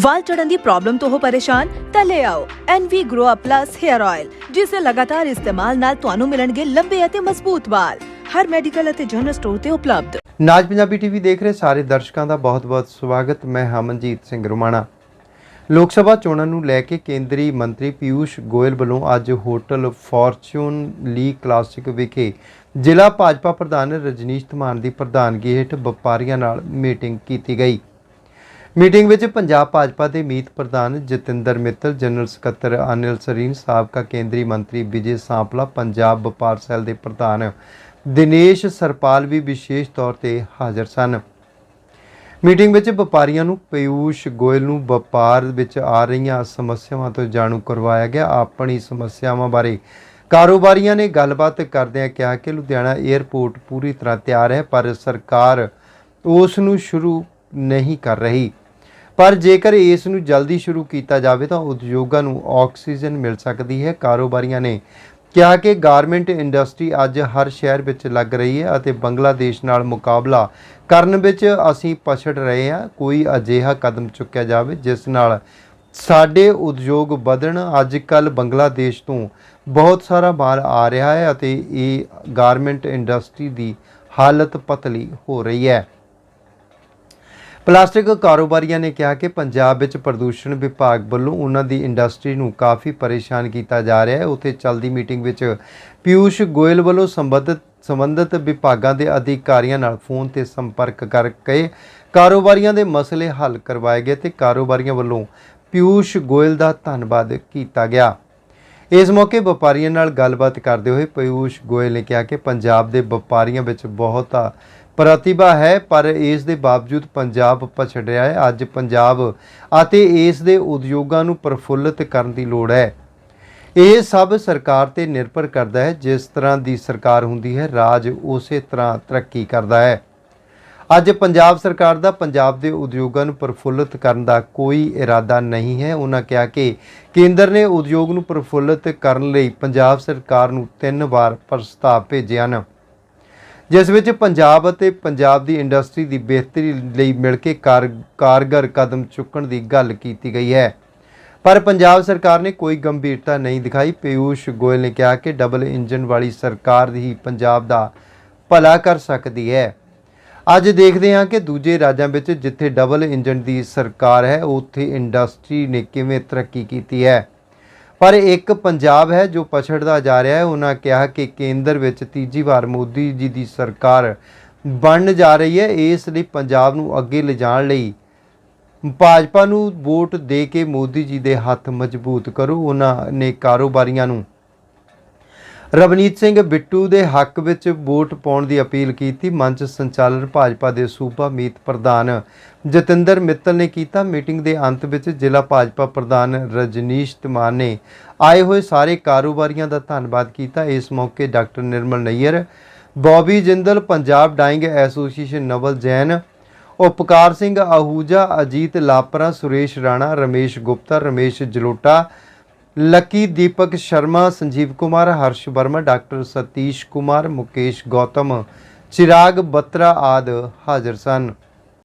ਵਾਲ ਝੜਨ ਦੀ problem ਤੋਂ ਹੋ ਪਰੇਸ਼ਾਨ, ਤਾਂ ਲੈ ਆਓ NV Grow Up Plus Hair Oil ਜਿਸ ਦੇ ਲਗਾਤਾਰ ਇਸਤੇਮਾਲ ਨਾਲ ਤੁਹਾਨੂੰ ਮਿਲਣਗੇ ਲੰਬੇ ਅਤੇ ਮਜ਼ਬੂਤ ਵਾਲ। ਹਰ ਮੈਡੀਕਲ ਅਤੇ ਜਨਰਲ ਸਟੋਰ ਤੇ ਉਪਲਬਧ। ਨਾਜ ਪੰਜਾਬੀ ਟੀਵੀ ਦੇਖ ਰਹੇ ਸਾਰੇ ਦਰਸ਼ਕਾਂ ਦਾ ਬਹੁਤ-ਬਹੁਤ ਸਵਾਗਤ। ਮੈਂ ਹਮਨਜੀਤ ਸਿੰਘ ਰੁਮਾਣਾ। ਲੋਕ ਸਭਾ ਚੋਣਾਂ ਨੂੰ ਲੈ ਕੇ ਕੇਂਦਰੀ ਮੰਤਰੀ ਪਿਊਸ਼ ਗੋਇਲ ਵੱਲੋਂ ਅੱਜ ਹੋਟਲ ਫੋਰਚੂਨ ਲੀ ਕਲਾਸਿਕ ਵਿਖੇ ਜ਼ਿਲ੍ਹਾ ਭਾਜਪਾ ਪ੍ਰਧਾਨ ਰਜਨੀਸ਼ ਧਮਾਨ ਦੀ ਪ੍ਰਧਾਨਗੀ ਹੇਠ ਵਪਾਰੀਆਂ ਨਾਲ ਮੀਟਿੰਗ ਕੀਤੀ ਗਈ। ਮੀਟਿੰਗ ਵਿੱਚ ਪੰਜਾਬ ਭਾਜਪਾ ਦੇ ਮੀਤ ਪ੍ਰਧਾਨ ਜਤਿੰਦਰ ਮਿੱਤਲ, ਜਨਰਲ ਸਕੱਤਰ ਅਨਿਲ ਸਰੀਨ, ਸਾਬਕਾ ਕੇਂਦਰੀ ਮੰਤਰੀ ਵਿਜੇ ਸਾਂਪਲਾ, ਪੰਜਾਬ ਵਪਾਰ ਸੈੱਲ ਦੇ ਪ੍ਰਧਾਨ ਦਿਨੇਸ਼ ਸਰਪਾਲ ਵੀ ਵਿਸ਼ੇਸ਼ ਤੌਰ ਤੇ ਹਾਜ਼ਰ ਸਨ। ਮੀਟਿੰਗ ਵਿੱਚ ਵਪਾਰੀਆਂ ਨੂੰ ਪਿਊਸ਼ ਗੋਇਲ ਨੂੰ ਵਪਾਰ ਵਿੱਚ ਆ ਰਹੀਆਂ ਸਮੱਸਿਆਵਾਂ ਤੋਂ ਜਾਣੂ ਕਰਵਾਇਆ ਗਿਆ। ਆਪਣੀ ਸਮੱਸਿਆਵਾਂ ਬਾਰੇ ਕਾਰੋਬਾਰੀਆਂ ਨੇ ਗੱਲਬਾਤ ਕਰਦਿਆਂ ਕਿਹਾ ਕਿ ਲੁਧਿਆਣਾ 에ਅਰਪੋਰਟ ਪੂਰੀ ਤਰ੍ਹਾਂ ਤਿਆਰ ਹੈ, ਪਰ ਸਰਕਾਰ ਉਸ ਨੂੰ ਸ਼ੁਰੂ ਨਹੀਂ ਕਰ ਰਹੀ। ਪਰ ਜੇਕਰ ਇਸ ਨੂੰ ਜਲਦੀ ਸ਼ੁਰੂ ਕੀਤਾ ਜਾਵੇ ਤਾਂ ਉਦਯੋਗਾਂ ਨੂੰ ਆਕਸੀਜਨ ਮਿਲ ਸਕਦੀ ਹੈ, ਕਾਰੋਬਾਰੀਆਂ ਨੇ। ਕਿਹਾ ਕਿ ਗਾਰਮੈਂਟ ਇੰਡਸਟਰੀ ਅੱਜ ਹਰ ਸ਼ਹਿਰ ਵਿੱਚ ਲੱਗ ਰਹੀ ਹੈ ਅਤੇ ਬੰਗਲਾਦੇਸ਼ ਨਾਲ ਮੁਕਾਬਲਾ ਕਰਨ ਵਿੱਚ ਅਸੀਂ ਪਛੜ ਰਹੇ ਹਾਂ। ਕੋਈ ਅਜਿਹਾ ਕਦਮ ਚੁੱਕਿਆ ਜਾਵੇ ਜਿਸ ਨਾਲ ਸਾਡੇ ਉਦਯੋਗ ਵਧਣ। ਅੱਜ ਕੱਲ ਬੰਗਲਾਦੇਸ਼ ਤੋਂ ਬਹੁਤ ਸਾਰਾ ਮਾਲ ਆ ਰਿਹਾ ਹੈ ਅਤੇ ਇਹ ਗਾਰਮੈਂਟ ਇੰਡਸਟਰੀ ਦੀ ਹਾਲਤ ਪਤਲੀ ਹੋ ਰਹੀ ਹੈ। ਪਲਾਸਟਿਕ ਕਾਰੋਬਾਰੀਆਂ ਨੇ ਕਿਹਾ ਕਿ ਪੰਜਾਬ ਵਿੱਚ ਪ੍ਰਦੂਸ਼ਣ ਵਿਭਾਗ ਵੱਲੋਂ ਉਹਨਾਂ ਦੀ ਇੰਡਸਟਰੀ ਨੂੰ ਕਾਫੀ ਪਰੇਸ਼ਾਨ ਕੀਤਾ ਜਾ ਰਿਹਾ ਹੈ। ਉੱਥੇ ਚੱਲਦੀ ਮੀਟਿੰਗ ਵਿੱਚ ਪਿਊਸ਼ ਗੋਇਲ ਵੱਲੋਂ ਸੰਬੰਧਿਤ ਸੰਬੰਧਿਤ ਵਿਭਾਗਾਂ ਦੇ ਅਧਿਕਾਰੀਆਂ ਨਾਲ ਫੋਨ ਤੇ ਸੰਪਰਕ ਕਰਕੇ ਕਾਰੋਬਾਰੀਆਂ ਦੇ ਮਸਲੇ ਹੱਲ ਕਰਵਾਏ ਗਏ ਤੇ ਕਾਰੋਬਾਰੀਆਂ ਵੱਲੋਂ ਪਿਊਸ਼ ਗੋਇਲ ਦਾ ਧੰਨਵਾਦ ਕੀਤਾ ਗਿਆ। ਇਸ ਮੌਕੇ ਵਪਾਰੀਆਂ ਨਾਲ ਗੱਲਬਾਤ ਕਰਦੇ ਹੋਏ ਪਿਊਸ਼ ਗੋਇਲ ਨੇ ਕਿਹਾ ਕਿ ਪੰਜਾਬ ਦੇ ਵਪਾਰੀਆਂ ਵਿੱਚ ਬਹੁਤਾ ਪ੍ਰਤਿਭਾ ਹੈ, ਪਰ ਇਸ ਦੇ ਬਾਵਜੂਦ ਪੰਜਾਬ ਪਛੜ ਰਿਹਾ ਹੈ। ਅੱਜ ਪੰਜਾਬ ਅਤੇ ਇਸ ਦੇ ਉਦਯੋਗਾਂ ਨੂੰ ਪ੍ਰਫੁੱਲਤ ਕਰਨ ਦੀ ਲੋੜ ਹੈ। ਇਹ ਸਭ ਸਰਕਾਰ ਤੇ ਨਿਰਭਰ ਕਰਦਾ ਹੈ। ਜਿਸ ਤਰ੍ਹਾਂ ਦੀ ਸਰਕਾਰ ਹੁੰਦੀ ਹੈ, ਰਾਜ ਉਸੇ ਤਰ੍ਹਾਂ ਤਰੱਕੀ ਕਰਦਾ ਹੈ। ਅੱਜ ਪੰਜਾਬ ਸਰਕਾਰ ਦਾ, ਪੰਜਾਬ ਦੇ ਉਦਯੋਗਾਂ ਨੂੰ ਪ੍ਰਫੁੱਲਤ ਕਰਨ ਦਾ ਕੋਈ ਇਰਾਦਾ ਨਹੀਂ ਹੈ। ਉਹਨਾਂ ਕਿਹਾ ਕਿ ਕੇਂਦਰ ਨੇ ਉਦਯੋਗ ਨੂੰ ਪ੍ਰਫੁੱਲਤ ਕਰਨ ਲਈ ਪੰਜਾਬ ਸਰਕਾਰ ਨੂੰ ਤਿੰਨ ਵਾਰ ਪ੍ਰਸਤਾਵ ਭੇਜੇ ਹਨ। ਜਿਸ ਵਿੱਚ ਪੰਜਾਬ ਅਤੇ ਪੰਜਾਬ ਦੀ ਇੰਡਸਟਰੀ ਦੀ ਬਿਹਤਰੀ ਲਈ ਮਿਲ ਕੇ ਕਾਰ- ਕਾਰਗਰ ਕਦਮ ਚੁੱਕਣ ਦੀ ਗੱਲ ਕੀਤੀ ਗਈ ਹੈ। ਪਰ ਪੰਜਾਬ ਸਰਕਾਰ ਨੇ ਕੋਈ ਗੰਭੀਰਤਾ ਨਹੀਂ ਦਿਖਾਈ। ਪਿਊਸ਼ ਗੋਇਲ ਨੇ ਕਿਹਾ ਕਿ ਡਬਲ ਇੰਜਨ ਵਾਲੀ ਸਰਕਾਰ ਹੀ ਪੰਜਾਬ ਦਾ ਭਲਾ ਕਰ ਸਕਦੀ ਹੈ। ਅੱਜ ਦੇਖਦੇ ਹਾਂ ਕਿ ਦੂਜੇ ਰਾਜਾਂ ਵਿੱਚ ਜਿੱਥੇ ਡਬਲ ਇੰਜਨ ਦੀ ਸਰਕਾਰ ਹੈ, ਉੱਥੇ ਇੰਡਸਟਰੀ ਨੇ ਕਿਵੇਂ ਤਰੱਕੀ ਕੀਤੀ ਹੈ। ਪਰ ਇੱਕ ਪੰਜਾਬ ਹੈ ਜੋ ਪਛੜਦਾ ਜਾ ਰਿਹਾ ਹੈ। ਉਹਨਾਂ ਕਿਹਾ ਕਿ ਕੇਂਦਰ ਵਿੱਚ ਤੀਜੀ ਵਾਰ ਮੋਦੀ ਜੀ ਦੀ ਸਰਕਾਰ ਬਣਨ ਜਾ ਰਹੀ ਹੈ। ਇਸ ਲਈ ਪੰਜਾਬ ਨੂੰ ਅੱਗੇ ਲਿਜਾਣ ਲਈ ਭਾਜਪਾ ਨੂੰ ਵੋਟ ਦੇ ਕੇ ਮੋਦੀ ਜੀ ਦੇ ਹੱਥ ਮਜ਼ਬੂਤ ਕਰੋ। ਉਹਨਾਂ ਨੇ ਕਾਰੋਬਾਰੀਆਂ ਨੂੰ ਰਵਨੀਤ ਸਿੰਘ ਬਿੱਟੂ ਦੇ ਹੱਕ ਵਿੱਚ ਵੋਟ ਪਾਉਣ ਦੀ ਅਪੀਲ ਕੀਤੀ, ਮੰਚ ਸੰਚਾਲਨ ਭਾਜਪਾ ਦੇ ਸੂਬਾ ਮੀਤ ਪ੍ਰਧਾਨ ਜਤਿੰਦਰ ਮਿੱਤਲ ਨੇ ਕੀਤਾ। ਮੀਟਿੰਗ ਦੇ ਅੰਤ ਵਿੱਚ ਜ਼ਿਲ੍ਹਾ ਭਾਜਪਾ ਪ੍ਰਧਾਨ ਰਜਨੀਸ਼ ਧਮਾਨ ਨੇ ਆਏ ਹੋਏ ਸਾਰੇ ਕਾਰੋਬਾਰੀਆਂ ਦਾ ਧੰਨਵਾਦ ਕੀਤਾ। ਇਸ ਮੌਕੇ doctor Nirmal Nayyar, Bobby Jindal, Punjab dyeing association Naval Jain, Upkar Singh Ahuja, Ajit Lapra, Suresh Rana, Ramesh Gupta, Ramesh Jalota Lucky Deepak Sharma, Sanjeev Kumar, Harsh Verma, doctor Satish Kumar, Mukesh Gautam, Chirag Batra ਆਦ ਹਾਜ਼ਰ ਸਨ।